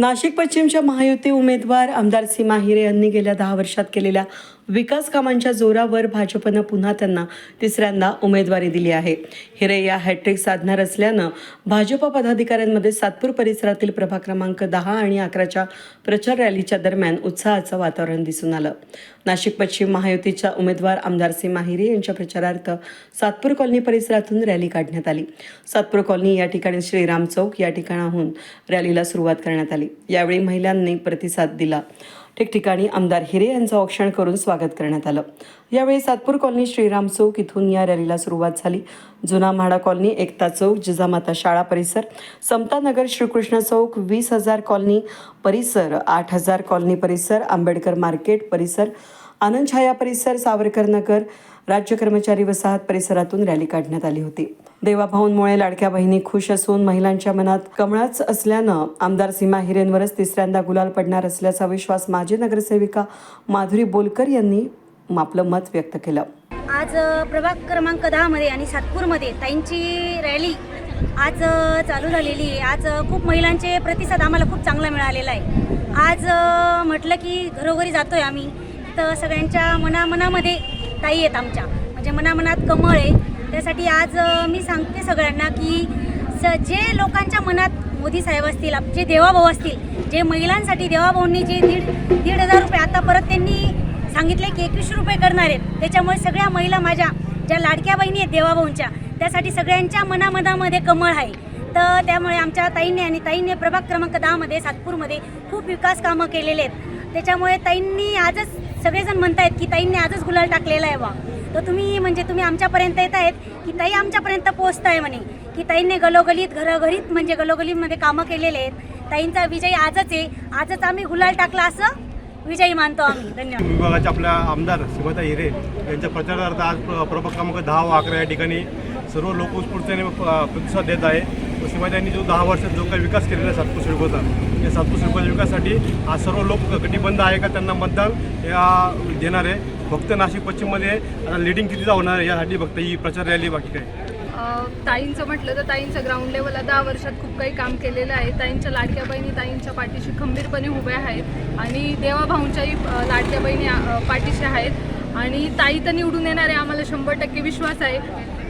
नाशिक पश्चिमच्या महायुती उमेदवार आमदार सीमा हिरे यांनी गेल्या दहा वर्षात केलेल्या विकास कामांच्या जोरावर भाजपनं पुन्हा त्यांना तिसऱ्यांदा उमेदवारी दिली आहे. हिरे या हॅट्रिक साधणार असल्यानं भाजप पदाधिकाऱ्यांमध्ये सातपूर परिसरातील प्रभाग क्रमांक दहा आणि अकराच्या प्रचार रॅलीच्या दरम्यान उत्साहाचं वातावरण दिसून आलं. नाशिक पश्चिम महायुतीच्या उमेदवार आमदार सीमा हिरे यांच्या प्रचारार्थ सातपूर कॉलनी परिसरातून रॅली काढण्यात आली. सातपूर कॉलनी या ठिकाणी श्रीराम चौक या ठिकाणाहून रॅलीला सुरुवात करण्यात आली. यावेळी महिलांनी प्रतिसाद दिला. ठिकठिकाणी आमदार हिरे यांचं औक्षण करून स्वागत करण्यात आलं. यावेळी सातपूर कॉलनी श्रीराम चौक इथून या रॅलीला सुरुवात झाली. जुना म्हाडा कॉलनी एकता चौक जिजामाता शाळा परिसर समतानगर श्रीकृष्ण चौक वीस हजार कॉलनी परिसर आठ हजार कॉलनी परिसर आंबेडकर मार्केट परिसर आनंद छाया परिसर सावरकर नगर राज्य कर्मचारी वसाहत परिसरातून रॅली काढण्यात आली होती. देवाभाऊंमुळे लाडक्या बहिणी खुश असून महिलांच्या मनात कमळाच असल्यानं आमदार सीमा हिरेंवरच तिसऱ्यांदा गुलाल पडणार असल्याचा विश्वास माजी नगरसेविका माधुरी बोलकर यांनी आपलं मत व्यक्त केलं. आज प्रभाग क्रमांक दहामध्ये आणि सातपूरमध्ये ताईंची रॅली आज चालू झालेली आहे. आज खूप महिलांचे प्रतिसाद आम्हाला खूप चांगला मिळालेला आहे. आज म्हटलं की घरोघरी जातो आहे आम्ही. तर सगळ्यांच्या मनामनामध्ये ताई आहेत आमच्या. म्हणजे मनामनात कमळ आहे. त्यासाठी आज मी सांगते सगळ्यांना की स जे लोकांच्या मनात मोदी साहेब असतील आप- जे देवाभाऊ असतील जे महिलांसाठी देवाभाऊंनी जे दीड दीड हजार रुपये आता परत त्यांनी सांगितले की एकवीसशे रुपये करणार आहेत. त्याच्यामुळे सगळ्या महिला माझ्या ज्या लाडक्या बहिणी आहेत देवाभाऊंच्या त्यासाठी सगळ्यांच्या मनामनामध्ये कमळ आहे. तर त्यामुळे आमच्या ताईने आणि ताईने प्रभाग क्रमांक दहामध्ये सातपूरमध्ये खूप विकास कामं केलेले आहेत. त्याच्यामुळे ताईंनी आजच सगळेजण म्हणतायत की ताईंनी आजच गुलाल टाकलेला आहे बा. तर तुम्ही म्हणजे तुम्ही आमच्यापर्यंत येत आहेत की ताई आमच्यापर्यंत पोहोचताय म्हणे. की ताईंनी गलोगलीत घरोघरीत म्हणजे गलोगलीमध्ये कामं केलेले आहेत. ताईंचा विजय आजच आहे. आजच आम्ही गुलाल टाकला असं विजयी मानतो आम्ही. धन्यवाद. विभागाचे आपल्या आमदार सीमाता हिरे यांच्या प्रचारार्थ आज प्र- प्रभाग क्रमांक दहा व अकरा या ठिकाणी सर्व लोक उत्स्फूर्तीने प्रतिसाद देत आहे. व सीमाता जो दहा वर्षात जो काही विकास केलेला आहे सातपूर शिल्पचा या सातपूर शिल्पाच्या विकासासाठी आज सर्व लोक कटिबंध आहे का त्यांना मतदान या देणार आहे. फक्त नाशिक पश्चिममध्ये आता लिडिंग कितीचा होणार आहे यासाठी फक्त ही प्रचार रॅली बाकी काय? ताईंचं म्हटलं तर ताईंचं ग्राउंड लेवलला दहा वर्षात खूप काही काम केलेलं आहे. ताईंच्या लाडक्या बहिणी ताईंच्या पाठीशी खंबीरपणे उभ्या आहेत आणि देवाभाऊंच्याही लाडक्या बहिणी पाठीशी आहेत. आणि ताई तर निवडून येणार आहे आम्हाला शंभर टक्के विश्वास आहे.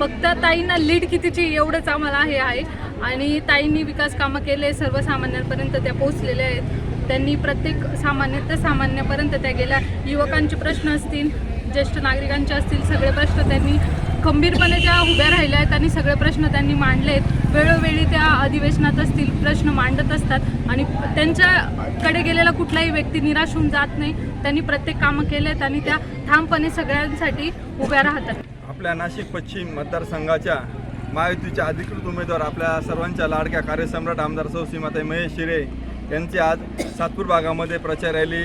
फक्त ताईंना लीड कितीची एवढंच आम्हाला हे आहे. आणि ताईंनी विकास कामं केले सर्वसामान्यांपर्यंत त्या पोहोचलेल्या आहेत. त्यांनी प्रत्येक सामान्य तर सामान्यापर्यंत त्या गेल्या. युवकांचे प्रश्न असतील ज्येष्ठ नागरिकांचे असतील सगळे प्रश्न त्यांनी खंबीरपणे त्या उभ्या राहिल्या आहेत आणि सगळे प्रश्न त्यांनी मांडले आहेत. वेळोवेळी त्या अधिवेशनात असतील प्रश्न मांडत असतात. आणि त्यांच्याकडे गेलेला कुठलाही व्यक्ती निराश होऊन जात नाही. त्यांनी प्रत्येक कामं केले आहेत आणि त्या ठामपणे सगळ्यांसाठी उभ्या राहतात. आपल्या नाशिक पश्चिम मतदारसंघाच्या महायुतीच्या अधिकृत उमेदवार आपल्या सर्वांच्या लाडक्या कार्यसम्राट आमदार सौ सीमाताई महेश शिरे यांची आज सातपूर भागामध्ये प्रचार रॅली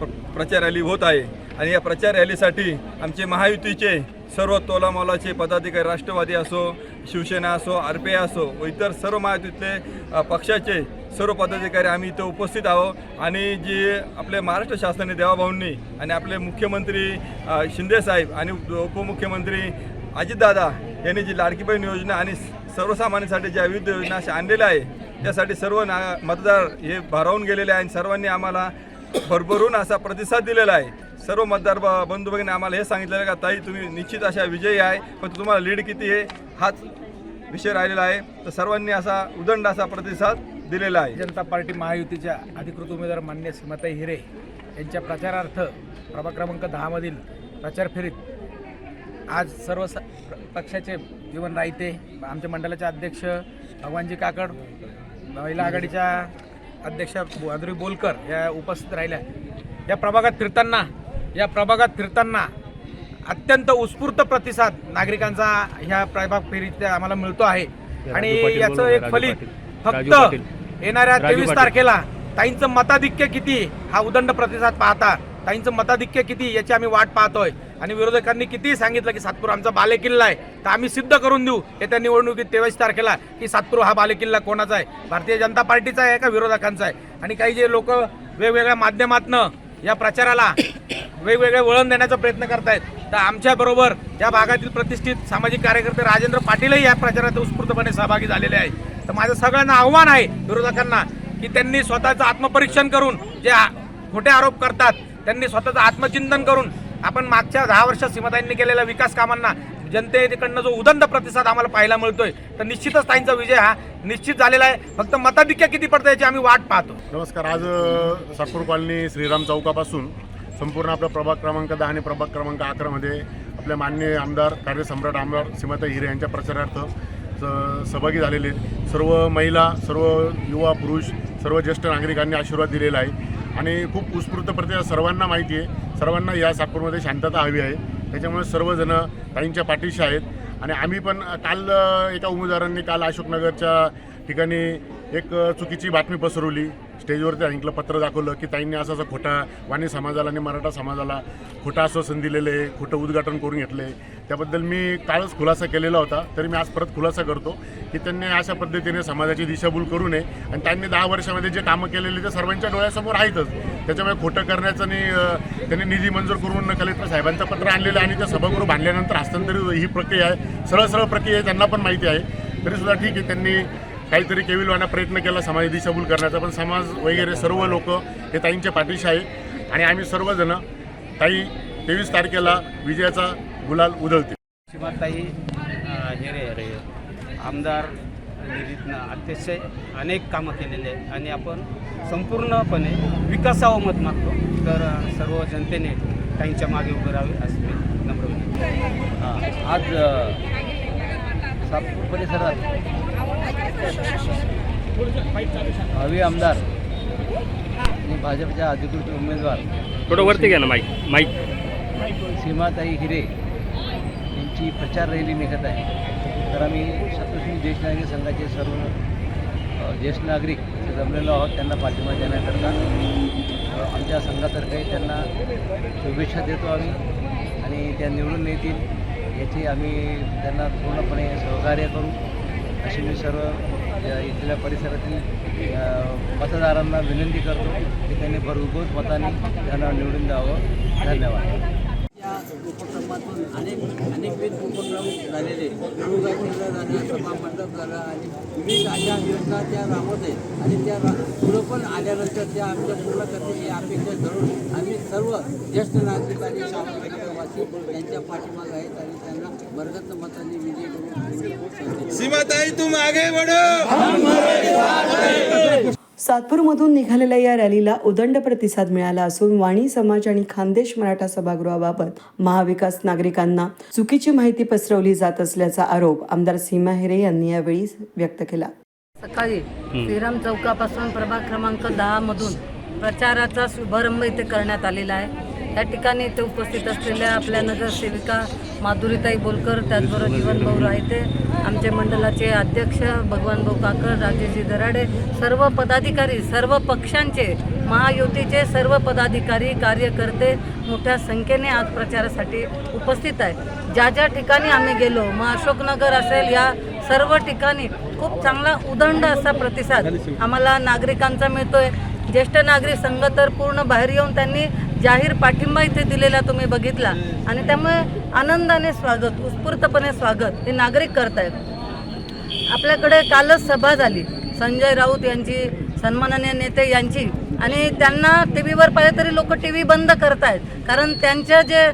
प्र- प्रचार रॅली होत आहे. आणि या प्रचार रॅलीसाठी आमचे महायुतीचे सर्व तोलामोलाचे पदाधिकारी राष्ट्रवादी असो शिवसेना असो आर पी आय असो व इतर सर्व महायुतीतले पक्षाचे सर्व पदाधिकारी आम्ही इथं उपस्थित आहोत. आणि जी आपले महाराष्ट्र शासनाने देवाभाऊंनी आणि आपले मुख्यमंत्री शिंदेसाहेब आणि उपमुख्यमंत्री अजितदादा यांनी जी लाडकी बहीण योजना आणि सर्वसामान्यांसाठी ज्या विविध योजना अशा आणलेल्या आहे त्यासाठी सर्व ना मतदार हे भारावून गेलेले आहे आणि सर्वांनी आम्हाला भरभरून असा प्रतिसाद दिलेला आहे. सर्व मतदार ब- बंधू भगिनी आम्हाला हे सांगितलेलं का ताई तुम्ही निश्चित अशा विजयी आहे पण तुम्हाला लीड किती आहे हाच विषय राहिलेला आहे. तर सर्वांनी असा उदंड असा प्रतिसाद दिलेला आहे. जनता पार्टी महायुतीच्या अधिकृत उमेदवार मान्य सीमाताई हिरे यांच्या प्रचारार्थ प्रभाग क्रमांक दहामधील प्रचार फेरीत आज सर्व स पक्षाचे जीवन रायते. आमच्या मंडळाचे अध्यक्ष भगवानजी काकड महिला आघाडीच्या अध्यक्ष माधुरी बोलकर या उपस्थित राहिल्या. या प्रभागात फिरताना या प्रभागात फिरताना अत्यंत उत्स्फूर्त प्रतिसाद नागरिकांचा ह्या प्रभाग फेरीत आम्हाला मिळतो आहे. आणि याचं एक फलित फक्त येणाऱ्या तेवीस तारखेला ताईंचं मताधिक्य किती? हा उदंड प्रतिसाद पाहता. ताईंचं मताधिक्य किती याची आम्ही वाट पाहतोय. आणि विरोधकांनी कितीही सांगितलं की सातपूर आमचा बालेकिल्ला आहे. तर आम्ही सिद्ध करून देऊ येत्या निवडणुकीत तेवीस तारखेला की सातपूर हा बालेकिल्ला कोणाचा आहे? भारतीय जनता पार्टीचा आहे का विरोधकांचा आहे? आणि काही जे लोक वेगवेगळ्या माध्यमातनं या प्रचाराला वेगवेगळे वळण देण्याचा प्रयत्न करतायत. तर आमच्या बरोबर या भागातील प्रतिष्ठित सामाजिक कार्यकर्ते राजेंद्र पाटीलही या प्रचारात उत्स्फूर्तपणे सहभागी झालेले आहेत. तर माझं सगळ्यांना आव्हान आहे विरोधकांना की त्यांनी स्वतःचं आत्मपरीक्षण करून जे खोटे आरोप करतात त्यांनी स्वतःचं आत्मचिंतन करून आपण मागच्या दहा वर्षात सीमाताईंनी केलेल्या विकास कामांना जनतेकडनं जो उदंड प्रतिसाद आम्हाला पाहायला मिळतोय तर निश्चितच ताईंचा विजय हा निश्चित झालेला आहे. फक्त मताधिक्य किती पडतं याची आम्ही वाट पाहतो. नमस्कार आज अ, कॉलनी श्रीराम चौकापासून संपूर्ण आपला प्रभाग क्रमांक दहा आणि प्रभाग क्रमांक अकरामध्ये आपले माननीय आमदार कार्यसम्राट आमदार सीमाताई हिरे यांच्या प्रचारार्थ सहभागी झालेले आहेत. सर्व महिला सर्व युवा पुरुष सर्व ज्येष्ठ नागरिकांनी आशीर्वाद दिलेला आहे. आणि खूप उत्स्फूर्त सर्वांना माहिती आहे. सर्वांना या सातपूरमध्ये शांतता हवी आहे. त्याच्यामुळे सर्वजण ताईंच्या पाठीशी आहेत. आणि आम्ही पण काल एका उमेदवारांनी काल अशोकनगरच्या ठिकाणी एक चुकीची बातमी पसरवली. स्टेजवरती ऐकलं पत्र दाखवलं की ताईंनी असं असं खोटा वाणी समाजाला आणि मराठा समाजाला खोटा आश्वासन दिलेलं आहे खोटं उद्घाटन करून घेतलं आहे त्याबद्दल मी कालच खुलासा केलेला होता तरी मी आज परत खुलासा करतो की त्यांनी अशा पद्धतीने समाजाची दिशाभूल करू नये आणि त्यांनी दहा वर्षामध्ये जे कामं केलेली ते सर्वांच्या डोळ्यासमोर आहेतच. त्याच्यामुळे खोटं करण्याचं आणि त्यांनी निधी मंजूर करून कलेक्टर साहेबांचं पत्र आणलेलं आहे आणि ते सभागृह बांधल्यानंतर हस्तांतरित ही प्रक्रिया आहे. सरळ सरळ प्रक्रिया आहे त्यांना पण माहिती आहे. तरीसुद्धा ठीक आहे त्यांनी काहीतरी केविलवाना प्रयत्न केला समाज दिशाभूल करण्याचा पण समाज वगैरे सर्व लोक हे ताईंच्या पाठीशी आहे आणि आम्ही सर्वजण ताई तेवीस तारखेला विजयाचा गुलाल उधळते शिवाताई हिरे हिरे आमदार निधीतनं अतिशय अनेक कामं केलेले आहे आणि आपण संपूर्णपणे विकासावं मत मागतो. तर सर्व जनतेने ताईंच्या मागे उभं राहावे असं मी नम्र आज सातपूर परिसरात भावी आमदार आणि भाजपच्या अधिकृत उमेदवार थोडं वरती घ्या ना माईक. माईक. सीमाताई हिरे यांची प्रचार रॅली निघत आहे. तर आम्ही सप्तशृंगी ज्येष्ठ नागरिक संघाचे सर्व ज्येष्ठ नागरिक जमलेलो आहोत. त्यांना पाठिंबा देण्याकरता आमच्या संघातर्फे त्यांना शुभेच्छा देतो आम्ही आणि त्या निवडून येतील याची आम्ही त्यांना पूर्णपणे सहकार्य करू. अशी मी सर्व इथल्या परिसरातील मतदारांना विनंती करतो की त्यांनी भरघोस मताने त्यांना निवडून द्यावं. धन्यवाद. या उपक्रमातून अनेक अनेकविध उपक्रम झालेले योगा केंद्र सभा मंडप झाला आणि विविध अशा योजना त्या राबवत आहेत. आणि त्या पुढं पण आल्यानंतर त्या आमच्या पूर्ण करण्याची अपेक्षा धरून आम्ही सर्व ज्येष्ठ नागरिक आणि शाळावासी यांच्या पाठीमाग आहेत आणि त्यांना वर्गत मताने विजय करून सीमाताई तुम आगे बढ़ो सातपूरमधून निघालेल्या या रॅलीला उदंड प्रतिसाद मिळाला असून वाणी समाज आणि खानदेश मराठा सभागृहाबाबत महाविकास नागरिकांना चुकीची माहिती पसरवली जात असल्याचा आरोप आमदार सीमा हिरे यांनी यावेळी व्यक्त केला. सकाळी श्रीराम चौकापासून प्रभाग क्रमांक दहा मधून प्रचाराचा शुभारंभ इथे करण्यात आलेला आहे. या ठिकाणी इथे उपस्थित असलेल्या आपल्या नगरसेविका माधुरीताई बोलकर त्याचबरोबर जीवनभाऊ रायते आमचे मंडलाचे अध्यक्ष भगवानभाऊ काकर राजेशजी दराडे सर्व पदाधिकारी सर्व पक्षांचे महायुतीचे सर्व पदाधिकारी कार्यकर्ते मोठ्या संख्येने आज प्रचारासाठी उपस्थित आहे ज्या ज्या ठिकाणी आम्ही गेलो मग अशोकनगर असेल या सर्व ठिकाणी खूप चांगला उदंड असा प्रतिसाद आम्हाला नागरिकांचा मिळतोय. ज्येष्ठ नागरिक संघ तर पूर्ण बाहेर येऊन त्यांनी जाहीर पाठिंबा इथे दिलेला तुम्ही बघितला. आणि त्यामुळे आनंदाने स्वागत उत्स्फूर्तपणे स्वागत हे नागरिक करतायत. आपल्याकडे कालच सभा झाली. संजय राऊत यांची सन्माननीय नेते यांची. आणि त्यांना टी व्हीवर पाहिजे तरी लोक टी व्ही बंद करतायत. कारण त्यांच्या जे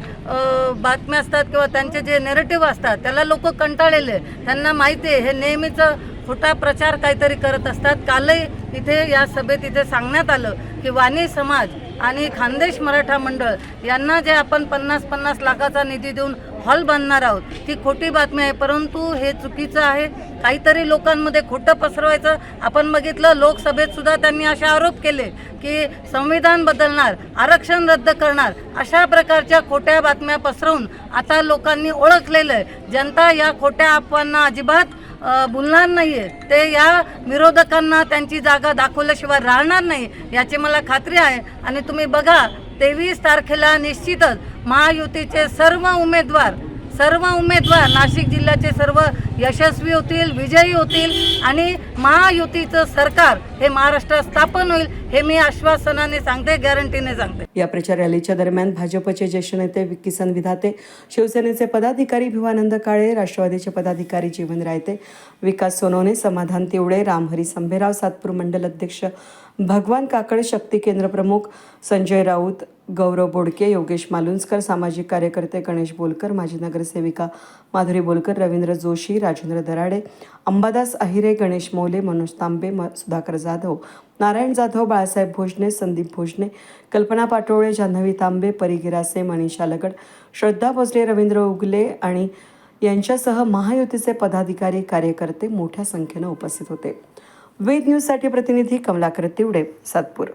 बातम्या असतात किंवा त्यांचे जे नेरेटिव्ह असतात त्याला लोक कंटाळलेले त्यांना माहिती आहे हे नेहमीचं खोटा प्रचार काहीतरी करत असतात. कालही इथे या सभेत इथे सांगण्यात आलं की वाणी समाज आणि खानदेश मराठा मंडळ यांना जे आपण पन्नास पन्नास लाखाचा निधी देऊन हॉल बांधणार आहोत ती खोटी बातमी आहे. परंतु हे चुकीचं आहे. काहीतरी लोकांमध्ये खोटं पसरवायचं. आपण बघितलं लोकसभेत सुद्धा त्यांनी असे आरोप केले की संविधान बदलणार आरक्षण रद्द करणार अशा प्रकारच्या खोट्या बातम्या पसरवून आता लोकांनी ओळखलेलं आहे. जनता या खोट्या अफवांना अजिबात बोलणार बोलणार आहे ते या विरोधकांना त्यांची जागा दाखवल्याशिवाय राहणार नाही याची मला खात्री आहे. आणि तुम्ही बघा तेवीस तारखेला निश्चितच महायुतीचे सर्व उमेदवार सर्व उमेदवार नाशिक जिल्ह्याचे सर्व यशस्वी होतील विजयी होतील आणि महायुतीचं सरकार हे महाराष्ट्रात स्थापन होईल हे मी आश्वासनाने सांगते गॅरंटीने सांगते. या प्रचार रॅलीच्या दरम्यान भाजपचे ज्येष्ठ नेते किसन विधाते शिवसेनेचे पदाधिकारी भिवानंद काळे राष्ट्रवादीचे पदाधिकारी जीवन रायते विकास सोनवणे समाधान तिवडे रामहरी संभेराव सातपूर मंडल अध्यक्ष भगवान काकड शक्ती केंद्र प्रमुख संजय राऊत गौरव बोडके योगेश मालुंजकर सामाजिक कार्यकर्ते गणेश बोलकर माजी नगरसेविका माधुरी बोलकर रवींद्र जोशी राजेंद्र दराडे अंबादास अहिरे गणेश मौले मनोज तांबे म सुधाकर जाधव नारायण जाधव बाळासाहेब भोजने संदीप भोजने कल्पना पाटोळे जान्हवी तांबे परी गिरासे मनीषा लगड श्रद्धा भोसले रवींद्र उगले आणि यांच्यासह महायुतीचे पदाधिकारी कार्यकर्ते मोठ्या संख्येनं उपस्थित होते. वेद न्यूजसाठी प्रतिनिधी कमलाकर तिवडे सातपूर.